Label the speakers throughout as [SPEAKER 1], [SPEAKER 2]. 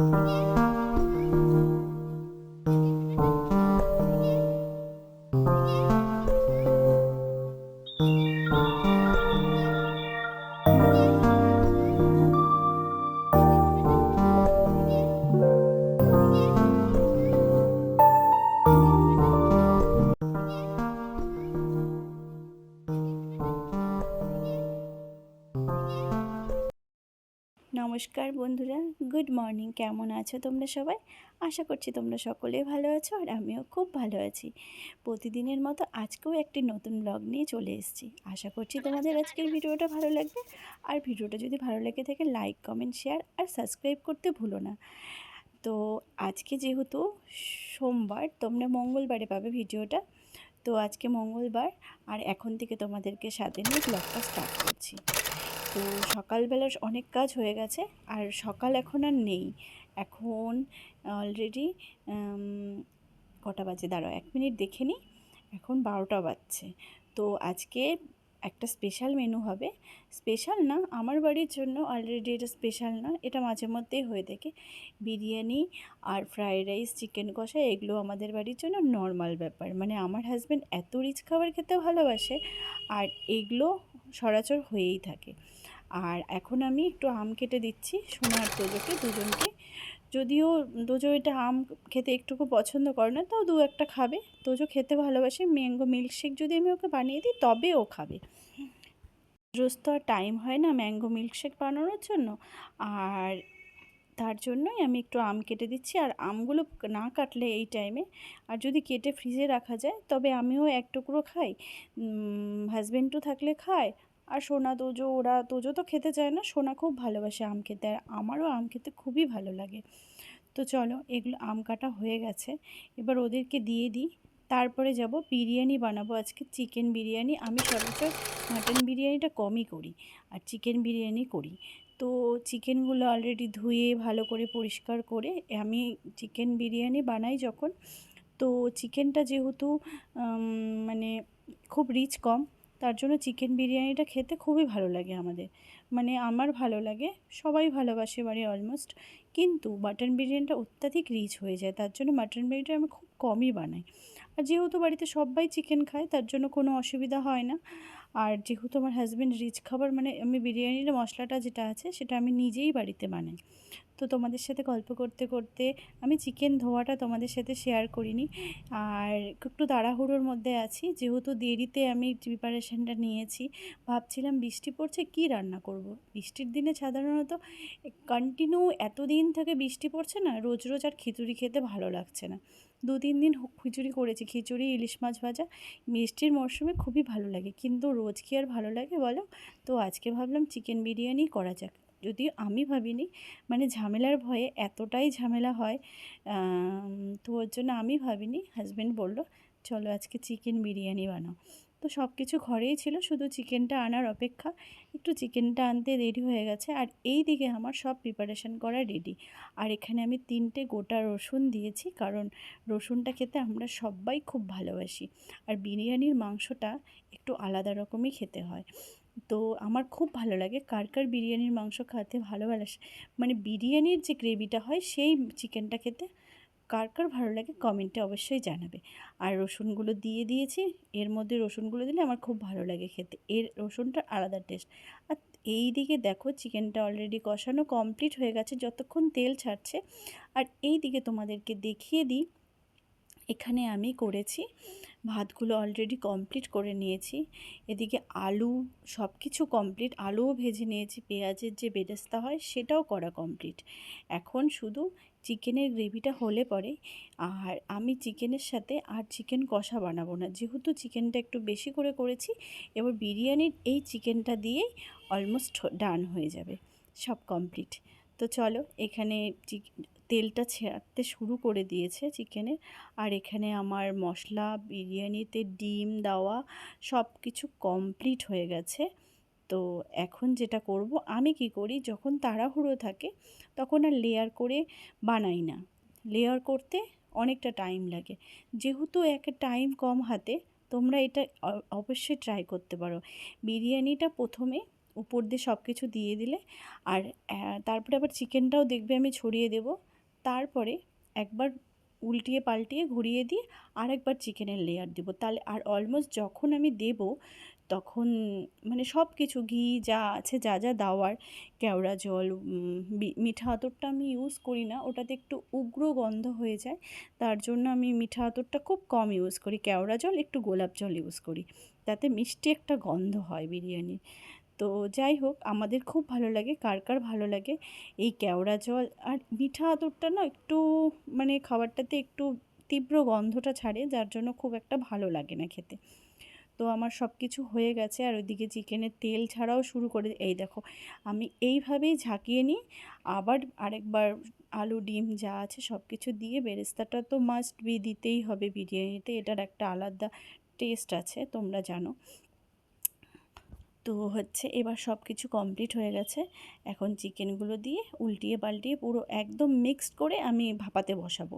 [SPEAKER 1] Yeah. নমস্কার বন্ধুরা good morning কেমন আছো তোমরা সবাই? আশা করছি তোমরা সকলে ভালো আছো আর আমিও খুব ভালো আছি। প্রতিদিনের মতো আজকেও একটি নতুন ব্লগ নিয়ে চলে এসেছি। আশা করছি তোমাদের আজকের ভিডিওটা ভালো লাগবে। আর ভিডিওটা যদি ভালো লেগে থাকে লাইক কমেন্ট শেয়ার আর সাবস্ক্রাইব করতে ভুলো না। তো আজকে যেহেতু সোমবার তোমরা মঙ্গলবারে পাবে ভিডিওটা। তো আজকে মঙ্গলবার আর এখন থেকে তোমাদেরকে সাথে নিয়ে ব্লগটা স্টার্ট করছি। তো সকালবেলার অনেক কাজ হয়ে গেছে, আর সকাল এখন আর নেই। এখন অলরেডি কটা বাজে? দাঁড়াও, এক মিনিট দেখে নিই। এখন বারোটা বাজছে। তো আজকে একটা স্পেশাল মেনু হবে। স্পেশাল না, আমার বাড়ির জন্য অলরেডি এটা স্পেশাল না, এটা মাঝে মধ্যেই হয়ে থাকে। বিরিয়ানি আর ফ্রায়েড রাইস চিকেন কষা, এগুলো আমাদের বাড়ির জন্য নর্মাল ব্যাপার। মানে আমার হাজব্যান্ড এত রিচ খাবার খেতে ভালোবাসে, আর এগুলো সরাচর হয়েই থাকে। আর এখন আমি একটু আম কেটে দিচ্ছি সোনার তোজোকে দুজনকে। যদিও তোজো এটা আম খেতে একটুকু পছন্দ করে না, তাও দু একটা খাবে। তোজো খেতে ভালোবাসে, ম্যাঙ্গো মিল্কশেক যদি আমি ওকে বানিয়ে দিই, তবে ও খাবে। রোজ তো আর টাইম হয় না ম্যাঙ্গো মিল্কশেক বানানোর জন্য। আর তার জন্যই আমি একটু আম কেটে দিচ্ছি। আর আমগুলো না কাটলে এই টাইমে, আর যদি কেটে ফ্রিজে রাখা যায়, তবে আমিও এক টুকরো খাই। হাজব্যান্ডও থাকলে খায় আর সোনা তোজো, ওরা তোজো তো খেতে চায় না, সোনা খুব ভালোবাসে আম খেতে আর আমারও আম খেতে খুবই ভালো লাগে। তো চলো, এগুলো আম কাটা হয়ে গেছে, এবার ওদেরকে দিয়ে দিই। তারপরে যাব, বিরিয়ানি বানাবো আজকে, চিকেন বিরিয়ানি। আমি সচরাচর মাটন বিরিয়ানিটা কমই করি আর চিকেন বিরিয়ানি করি। তো চিকেনগুলো অলরেডি ধুয়ে, ভালো করে পরিষ্কার করে আমি চিকেন বিরিয়ানি বানাই যখন। তো চিকেনটা যেহেতু মানে খুব রিচ কম তার জন্য চিকেন বিরিয়ানিটা খেতে খুবই ভালো লাগে আমাদের। মানে আমার ভালো লাগে, সবাই ভালোবাসে বাড়ি অলমোস্ট কিন্তু মাটন বিরিয়ানিটা অত্যাধিক রিচ হয়ে যায়, তার জন্য মাটন বিরিয়ানিটা আমি খুব কমই বানাই। আর যেহেতু বাড়িতে সবাই চিকেন খায়, তার জন্য কোনো অসুবিধা হয় না। আর যেহেতু আমার হাজব্যান্ড রিচ খাবার মানে আমি বিরিয়ানির মশলাটা যেটা আছে, সেটা আমি নিজেই বাড়িতে বানাই। তো তোমাদের সাথে গল্প করতে করতে আমি চিকেন ধোয়াটা তোমাদের সাথে শেয়ার করিনি। আর একটু তাড়াহুড়োর মধ্যে আছি, যেহেতু দেরিতে আমি প্রিপারেশানটা নিয়েছি, ভাবছিলাম বৃষ্টি পড়ছে, কি রান্না করব। বৃষ্টির দিনে সাধারণত কন্টিনিউ এতদিন থেকে বৃষ্টি পড়ছে না, রোজ রোজ আর খিচুড়ি খেতে ভালো লাগছে না। দু তিন দিন খিচুড়ি করেছি। খিচুড়ি, ইলিশ মাছ ভাজা, মিষ্টির মরশুমে খুবই ভালো লাগে। কিন্তু রোজ কি আর ভালো লাগে বলো? তো আজকে ভাবলাম চিকেন বিরিয়ানি করা যাক। যদি আমি ভাবিনি মানে ঝামেলার ভয়ে এতটাই ঝামেলা হয় তো ওর জন্য আমি ভাবিনি। হাজব্যান্ড বলল, চলো আজকে চিকেন বিরিয়ানি বানাও। তো সব কিছু ঘরেই ছিল, শুধু চিকেনটা আনার অপেক্ষা। একটু চিকেনটা আনতে রেডি হয়ে গেছে, আর এই দিকে আমার সব প্রিপারেশান করা রেডি আর এখানে আমি তিনটে গোটা রসুন দিয়েছি, কারণ রসুনটা খেতে আমরা সবাই খুব ভালোবাসি। আর বিরিয়ানির মাংসটা একটু আলাদা রকমই খেতে হয়। তো আমার খুব ভালো লাগে কার কার বিরিয়ানির মাংস খেতে ভালোবাসে। মানে বিরিয়ানির যে গ্রেভিটা হয়, সেই চিকেনটা খেতে কার কার ভালো লাগে কমেন্টে অবশ্যই জানাবে। আর রসুনগুলো দিয়ে দিয়েছি, এর মধ্যে রসুনগুলো দিলে আমার খুব ভালো লাগে খেতে। এর রসুনটা আলাদা টেস্ট। আর এই দিকে দেখো চিকেনটা অলরেডি কষানো কমপ্লিট হয়ে গেছে, যতক্ষণ তেল ছাড়ছে। আর এই দিকে তোমাদেরকে দেখিয়ে দিই এখানে আমি করেছি। ভাতগুলো অলরেডি কমপ্লিট করে নিয়েছি। এদিকে আলু সব কিছু কমপ্লিট আলুও ভেজে নিয়েছি, পেঁয়াজের যে বেরেস্তা হয় সেটাও করা কমপ্লিট এখন শুধু চিকেনের গ্রেভিটা হলে পরে, আর আমি চিকেনের সাথে আর চিকেন কষা বানাবো না। যেহেতু চিকেনটা একটু বেশি করে করেছি, এবার বিরিয়ানির এই চিকেনটা দিয়েই অলমোস্ট ডান হয়ে যাবে, সব কমপ্লিট তো চলো, এখানে তেলটা ছাড়তে শুরু করে দিয়েছে চিকেনে। আর এখানে আমার মশলা, বিরিয়ানিতে ডিম দেওয়া সব কিছু কমপ্লিট হয়ে গেছে। তো এখন যেটা করব, আমি কি করি, যখন তাড়াহুড়ো থাকে তখন আর লেয়ার করে বানাই না। লেয়ার করতে অনেকটা টাইম লাগে। যেহেতু এক টাইম কম হাতে, তোমরা এটা অবশ্যই ট্রাই করতে পারো। বিরিয়ানিটা প্রথমে উপর দিয়ে সব কিছু দিয়ে দিলে, আর তারপরে আবার চিকেনটাও দেখবে আমি ছড়িয়ে দেবো। তারপরে একবার উল্টিয়ে পাল্টিয়ে ঘুরিয়ে দিয়ে আর একবার চিকেনের লেয়ার দেবো। তাহলে আর অলমোস্ট যখন আমি দেব, তখন মানে সব কিছু ঘি যা আছে, যা যা দেওয়ার, কেওড়া জল মিঠা আতরটা আমি ইউজ করি না, ওটাতে একটু উগ্র গন্ধ হয়ে যায়, তার জন্য আমি মিঠা আতরটা খুব কম ইউজ করি, কেওড়া জল, একটু গোলাপ জল ইউজ করি, তাতে মিষ্টি একটা গন্ধ হয় বিরিয়ানির। তো যাই হোক, আমাদের খুব ভালো লাগে, কার কার ভালো লাগে। এই কেওড়া জল আর মিঠা আতরটা না একটু মানে খাবারটাতে একটু তীব্র গন্ধটা ছাড়ে, যার জন্য খুব একটা ভালো লাগে না খেতে। তো আমার সব কিছু হয়ে গেছে, আর ওইদিকে চিকেনের তেল ছাড়াও শুরু করে, এই দেখো, আমি এইভাবেই ঝাঁকিয়ে নিই। আবার আরেকবার আলু, ডিম যা আছে সব কিছু দিয়ে বেরেস্তাটা তো মাস্ট বি দিতেই হবে বিরিয়ানিতে, এটার একটা আলাদা টেস্ট আছে, তোমরা জানো। তো হচ্ছে এবার সব কিছু কমপ্লিট হয়ে গেছে। এখন চিকেনগুলো দিয়ে উল্টিয়ে পাল্টিয়ে পুরো একদম মিক্সড করে আমি ভাপাতে বসাবো।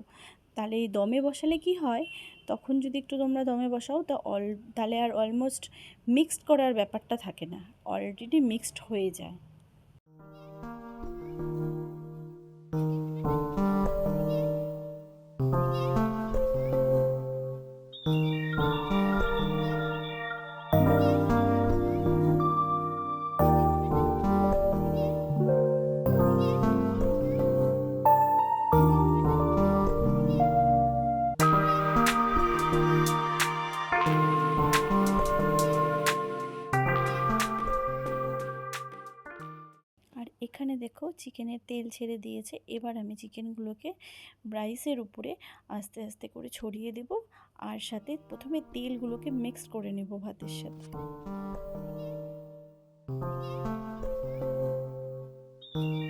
[SPEAKER 1] তাহলে এই দমে বসালে কি হয়? তখন যদি একটু তোমরা দমে বসাও, তো অল, তাহলে আর অলমোস্ট মিক্সড করার ব্যাপারটা থাকে না। অলরেডি মিক্সড হয়ে যায়। এখানে দেখো চিকেনের তেল ছেড়ে দিয়েছে। এবার আমি চিকেনগুলোকে রাইসের উপরে আস্তে আস্তে করে ছড়িয়ে দেব আর সাথে প্রথমে তেলগুলোকে মিক্স করে নেব ভাতের সাথে। বিরিয়ানি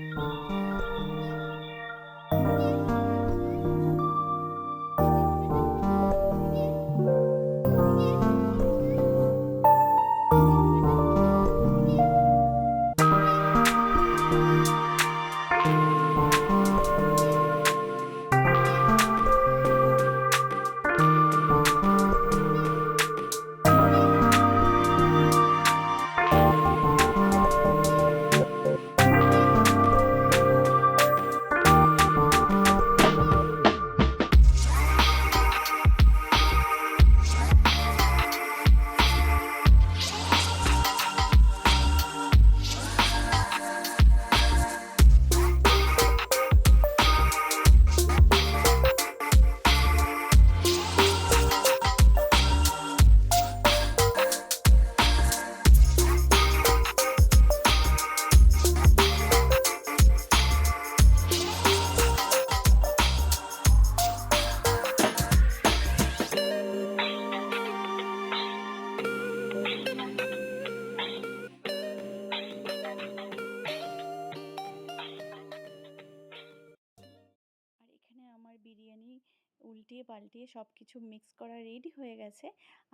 [SPEAKER 1] পাল্টিয়ে সব কিছু মিক্স করা রেডি হয়ে গেছে।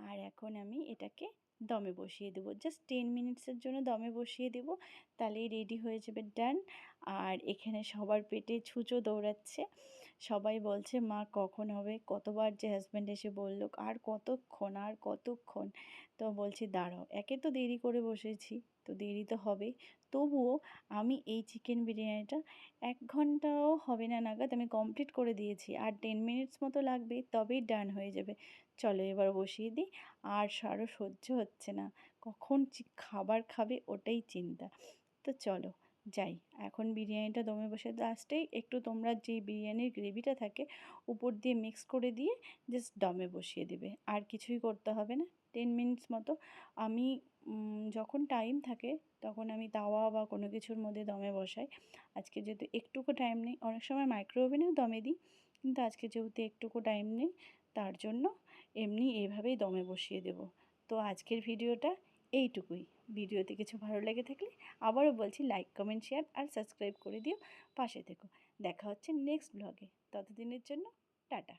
[SPEAKER 1] আর এখন আমি এটাকে দমে বসিয়ে দেবো। জাস্ট টেন মিনিটসের জন্য দমে বসিয়ে দেবো। তাহলেই রেডি হয়ে যাবে ডান আর এখানে সবার পেটে ছুঁচো দৌড়াচ্ছে। সবাই বলছে, মা, কখন হবে? কতবার যে হাজব্যান্ড এসে বলল, আর কতক্ষণ আর কতক্ষণ? তো বলছি, দাঁড়াও, একে তো দেরি করে বসেছি, তো দেরি তো হবে তবুও আমি এই চিকেন বিরিয়ানিটা এক ঘন্টাও হবে না নাগাদ আমি কমপ্লিট করে দিয়েছি, আর টেন মিনিটস মতো লাগবে, তবেই ডান হয়ে যাবে। চলো এবার বসিয়ে দিই, আর আরও সহ্য হচ্ছে না। কখন খাবার খাবে, ওটাই চিন্তা। তো চলো যাই, এখন বিরিয়ানিটা দমে বসে লাস্টেই একটু তোমরা যে বিরিয়ানির গ্রেভিটা থাকে, উপর দিয়ে মিক্স করে দিয়ে জাস্ট দমে বসিয়ে দেবে। আর কিছুই করতে হবে না। টেন মিনিটস মতো আমি যখন টাইম থাকে, তখন আমি তাওয়া বা কোনো কিছুর মধ্যে দমে বসাই। আজকে যেহেতু একটুকু টাইম নেই, অনেক সময় মাইক্রো ওভেনেও দমে দিই, কিন্তু আজকে যেহেতু একটুকু টাইম নেই, তার জন্য এমনি এভাবেই দমে বসিয়ে দেব। তো আজকের ভিডিওটা এইটুকুই। ভিডিওতে কিছু ভালো লেগে থাকলে আবারও বলছি লাইক কমেন্ট শেয়ার আর সাবস্ক্রাইব করে দিও পাশে থেকো। দেখা হচ্ছে নেক্সট ব্লগে ততদিনের জন্য টাটা।